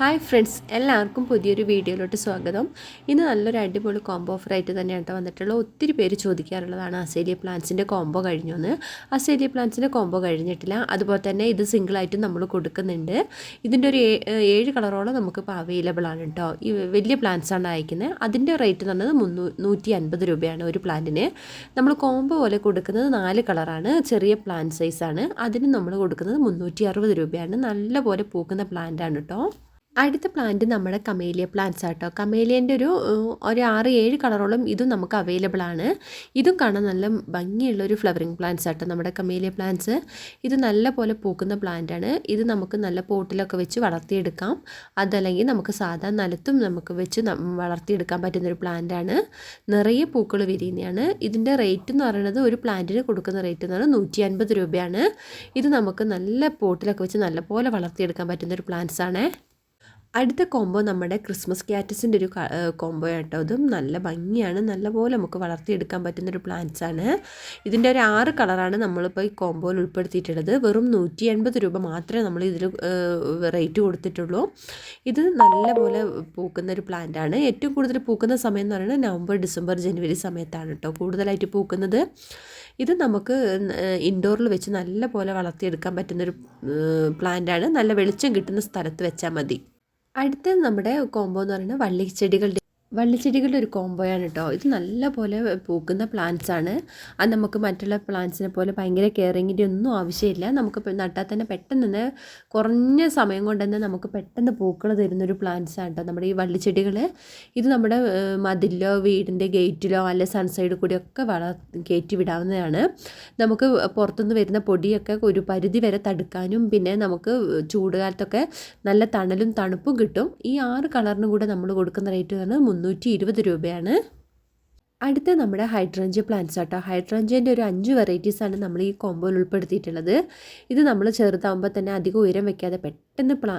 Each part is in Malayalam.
ഹായ് ഫ്രണ്ട്സ് എല്ലാവർക്കും പുതിയൊരു വീഡിയോയിലോട്ട് സ്വാഗതം. ഇന്ന് നല്ലൊരു അടിപൊളി കോംബോ ഓഫർ ആയിട്ട് തന്നെയാണ് വന്നിട്ടുള്ളത്. ഒത്തിരി പേര് ചോദിക്കാറുള്ളതാണ് അസേലിയ പ്ലാന്റ്സിന്റെ കോംബോ കഴിഞ്ഞു എന്ന് അസേലിയ പ്ലാന്റ്സിന്റെ കോംബോ കഴിഞ്ഞിട്ടില്ല. അതുപോലെ തന്നെ ഇത് സിംഗിളായിട്ട് നമ്മൾ കൊടുക്കുന്നുണ്ട്. ഇതിന്റെ ഒരു ഏഴ് കളറോളം നമുക്കിപ്പോൾ അവൈലബിൾ ആണ് കേട്ടോ ഈ വലിയ പ്ലാന്റ്സ് ആണ് അയക്കുന്നത്. അതിന്റെ റേറ്റ് എന്ന് പറഞ്ഞത് മുന്നൂ നൂറ്റി അൻപത് രൂപയാണ് ഒരു പ്ലാന്റിന് നമ്മൾ കോംബോ പോലെ കൊടുക്കുന്നത് നാല് കളറാണ്. ചെറിയ പ്ലാന്റ് സൈസാണ് അതിന് നമ്മൾ കൊടുക്കുന്നത് മുന്നൂറ്റി അറുപത് രൂപയാണ് നല്ലപോലെ പൂക്കുന്ന പ്ലാന്റ് ആണ് കേട്ടോ അടുത്ത പ്ലാന്റ് നമ്മുടെ കമേലിയ പ്ലാന്റ്സ് ആട്ടോ. കമേലിയന്റെ ഒരു ഒരു ആറ് ഏഴ് കളറോളം ഇതും നമുക്ക് അവൈലബിൾ ആണ്. ഇതും കാണാൻ നല്ല ഭംഗിയുള്ള ഒരു ഫ്ലവറിങ് പ്ലാന്റ്സ് ആട്ടോ നമ്മുടെ കമേലിയ പ്ലാന്റ്സ് ഇത് നല്ല പോലെ പൂക്കുന്ന പ്ലാന്റ് ആണ്. ഇത് നമുക്ക് നല്ല പോട്ടിലൊക്കെ വെച്ച് വളർത്തിയെടുക്കാം. അതല്ലെങ്കിൽ നമുക്ക് സാധാ നിലത്തും നമുക്ക് വെച്ച് വളർത്തിയെടുക്കാൻ പറ്റുന്ന ഒരു പ്ലാന്റ് ആണ്. നിറയെ പൂക്കൾ വിരിയുന്നതാണ് ഇതിന്റെ റേറ്റ് എന്ന് പറയുന്നത് ഒരു പ്ലാന്റിന് കൊടുക്കുന്ന റേറ്റ് എന്ന് പറയുന്നത് നൂറ്റി അൻപത് രൂപയാണ്. ഇത് നമുക്ക് നല്ല പോട്ടിലൊക്കെ വെച്ച് നല്ലപോലെ വളർത്തിയെടുക്കാൻ പറ്റുന്ന ഒരു പ്ലാന്റ്സ് ആണ്. അടുത്ത കോംബോ നമ്മുടെ ക്രിസ്മസ് ക്യാറ്റസിന്റെ ഒരു കോംബോ ആട്ടോ അതും. നല്ല ഭംഗിയാണ്. നല്ലപോലെ നമുക്ക് വളർത്തിയെടുക്കാൻ പറ്റുന്ന ഒരു പ്ലാന്റ്സ് ആണ്. ഇതിന്റെ ഒരു ആറ് കളറാണ് നമ്മളിപ്പോൾ ഈ കോംബോയിൽ ഉൾപ്പെടുത്തിയിട്ടുള്ളത്. വെറും നൂറ്റി എൺപത് രൂപ മാത്രമേ നമ്മൾ ഇതിൽ റേറ്റ് കൊടുത്തിട്ടുള്ളൂ. ഇത് നല്ലപോലെ പൂക്കുന്ന ഒരു പ്ലാന്റ് ആണ്. ഏറ്റവും കൂടുതൽ പൂക്കുന്ന സമയം എന്ന് പറയുന്നത് നവംബർ ഡിസംബർ ജനുവരി സമയത്താണ് കേട്ടോ കൂടുതലായിട്ട് പൂക്കുന്നത്. ഇത് നമുക്ക് ഇൻഡോറിൽ വെച്ച് നല്ല പോലെ വളർത്തിയെടുക്കാൻ പറ്റുന്നൊരു ആണ്. നല്ല വെളിച്ചം കിട്ടുന്ന സ്ഥലത്ത് വെച്ചാൽ മതി. അടുത്തത് നമ്മുടെ കോംബോ എന്ന് പറയുന്നത് വള്ളിച്ചെടികളുടെ വള്ളിച്ചെടികളുടെ ഒരു കോംബോയാണ് കേട്ടോ ഇത് നല്ല പോലെ പൂക്കുന്ന പ്ലാന്റ്സ് ആണ്. അത് നമുക്ക് മറ്റുള്ള പ്ലാന്റ്സിനെ പോലെ ഭയങ്കര കെയറിങ്ങിന്റെ ഒന്നും ആവശ്യമില്ല. നമുക്ക് നട്ടാൽ തന്നെ പെട്ടെന്ന് തന്നെ കുറഞ്ഞ സമയം കൊണ്ട് തന്നെ നമുക്ക് പെട്ടെന്ന് പൂക്കൾ തരുന്നൊരു പ്ലാന്റ്സ് ആണ് കേട്ടോ നമ്മുടെ ഈ വള്ളിച്ചെടികൾ ഇത് നമ്മുടെ മതിലോ വീടിന്റെ ഗേറ്റിലോ അല്ലെ സൺസൈഡിൽ കൂടിയൊക്കെ വള കയറ്റി വിടാവുന്നതാണ്. നമുക്ക് പുറത്തുനിന്ന് വരുന്ന പൊടിയൊക്കെ ഒരു പരിധി വരെ തടുക്കാനും പിന്നെ നമുക്ക് ചൂടുകാലത്തൊക്കെ നല്ല തണലും തണുപ്പും കിട്ടും. ഈ ആറ് കളറിനും കൂടെ നമ്മൾ കൊടുക്കുന്ന റേറ്റ് പറഞ്ഞാൽ മുന്നൂറ്റി ഇരുപത് രൂപയാണ്. അടുത്ത നമ്മുടെ ഹൈഡ്രഞ്ച് പ്ലാന്റ്സ് ആട്ടോ. ഹൈഡ്രഞ്ചിന്റെ ഒരു അഞ്ച് വെറൈറ്റീസാണ് നമ്മൾ ഈ കോമ്പോയിൽ ഉൾപ്പെടുത്തിയിട്ടുള്ളത്. ഇത് നമ്മൾ ചെറുതാകുമ്പോൾ തന്നെ അധികം ഉയരം വയ്ക്കാതെ പെട്ടെന്ന് പ്ലാ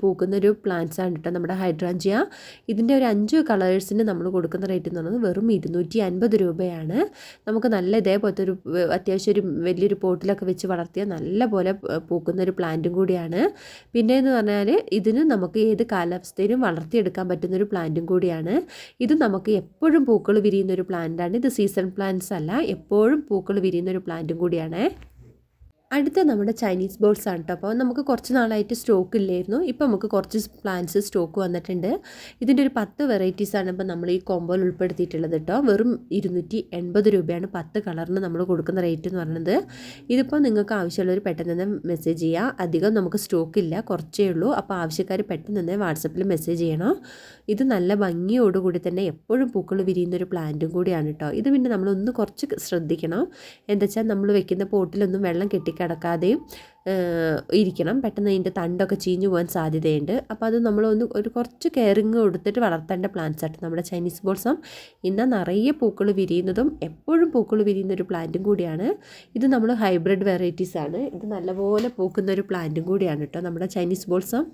പൂക്കുന്നൊരു പ്ലാന്റ്സ് ആണ് കേട്ടോ നമ്മുടെ ഹൈഡ്രാഞ്ചിയ. ഇതിന്റെ ഒരു അഞ്ച് കളേഴ്സിന് നമ്മൾ കൊടുക്കുന്ന റേറ്റ് എന്ന് പറയുന്നത് വെറും ഇരുന്നൂറ്റി അൻപത് രൂപയാണ്. നമുക്ക് നല്ല ഇതേപോലത്തെ ഒരു അത്യാവശ്യം ഒരു വലിയൊരു പോട്ടിലൊക്കെ വെച്ച് വളർത്തിയ നല്ല പോലെ പൂക്കുന്ന ഒരു പ്ലാന്റും കൂടിയാണ്. പിന്നെ എന്ന് പറഞ്ഞാൽ ഇതിന് നമുക്ക് ഏത് കാലാവസ്ഥയിലും വളർത്തിയെടുക്കാൻ പറ്റുന്ന ഒരു പ്ലാന്റും കൂടിയാണ്. ഇത് നമുക്ക് എപ്പോഴും പൂക്കൾ വിരിയുന്ന ഒരു പ്ലാന്റാണ് ഇത് സീസൺ പ്ലാന്റ്സ് അല്ല എപ്പോഴും പൂക്കൾ വിരിയുന്ന ഒരു പ്ലാന്റും കൂടിയാണ്. അടുത്ത നമ്മുടെ ചൈനീസ് ബോൾസ് ആണ് കേട്ടോ അപ്പോൾ നമുക്ക് കുറച്ച് നാളായിട്ട് സ്റ്റോക്ക് ഇല്ലായിരുന്നു. ഇപ്പോൾ നമുക്ക് കുറച്ച് പ്ലാന്റ്സ് സ്റ്റോക്ക് വന്നിട്ടുണ്ട്. ഇതിന്റെ ഒരു പത്ത് വെറൈറ്റീസാണ് ഇപ്പോൾ നമ്മൾ ഈ കോമ്പോയിൽ ഉൾപ്പെടുത്തിയിട്ടുള്ളത് കേട്ടോ വെറും ഇരുന്നൂറ്റി എൺപത് രൂപയാണ് പത്ത് കളറിന് നമ്മൾ കൊടുക്കുന്ന റേറ്റ് എന്ന് പറയുന്നത് ഇതിപ്പോൾ നിങ്ങൾക്ക് ആവശ്യമുള്ളവർ പെട്ടെന്ന് തന്നെ മെസ്സേജ് ചെയ്യുക അധികം നമുക്ക് സ്റ്റോക്ക് ഇല്ല. കുറച്ചേ ഉള്ളൂ. അപ്പോൾ ആവശ്യക്കാർ പെട്ടെന്ന് തന്നെ വാട്സപ്പിൽ മെസ്സേജ് ചെയ്യണം. ഇത് നല്ല ഭംഗിയോടുകൂടി തന്നെ എപ്പോഴും പൂക്കൾ വിരിയുന്ന ഒരു പ്ലാന്റും കൂടിയാണ് കേട്ടോ ഇത് പിന്നെ നമ്മളൊന്ന് കുറച്ച് ശ്രദ്ധിക്കണം. എന്താ വെച്ചാൽ നമ്മൾ വെക്കുന്ന പോട്ടിലൊന്നും വെള്ളം കെട്ടിക്ക കിടക്കാതെയും ഇരിക്കണം. പെട്ടെന്ന് അതിന്റെ തണ്ടൊക്കെ ചീഞ്ഞു പോകാൻ സാധ്യതയുണ്ട്. അപ്പോൾ അത് നമ്മളൊന്ന് ഒരു കുറച്ച് കെയറിങ് കൊടുത്തിട്ട് വളർത്തേണ്ട പ്ലാന്റ്സ് ആയിട്ട് നമ്മുടെ ചൈനീസ് ബോൾസം ഇന്ന് നിറയെ പൂക്കൾ വിരിയുന്നതും എപ്പോഴും പൂക്കൾ വിരിയുന്ന ഒരു പ്ലാന്റും കൂടിയാണ്. ഇത് നമ്മൾ ഹൈബ്രിഡ് വെറൈറ്റീസ് ആണ് ഇത് നല്ലപോലെ പൂക്കുന്ന ഒരു പ്ലാന്റും കൂടിയാണ് കേട്ടോ നമ്മുടെ ചൈനീസ് ബോൾസം.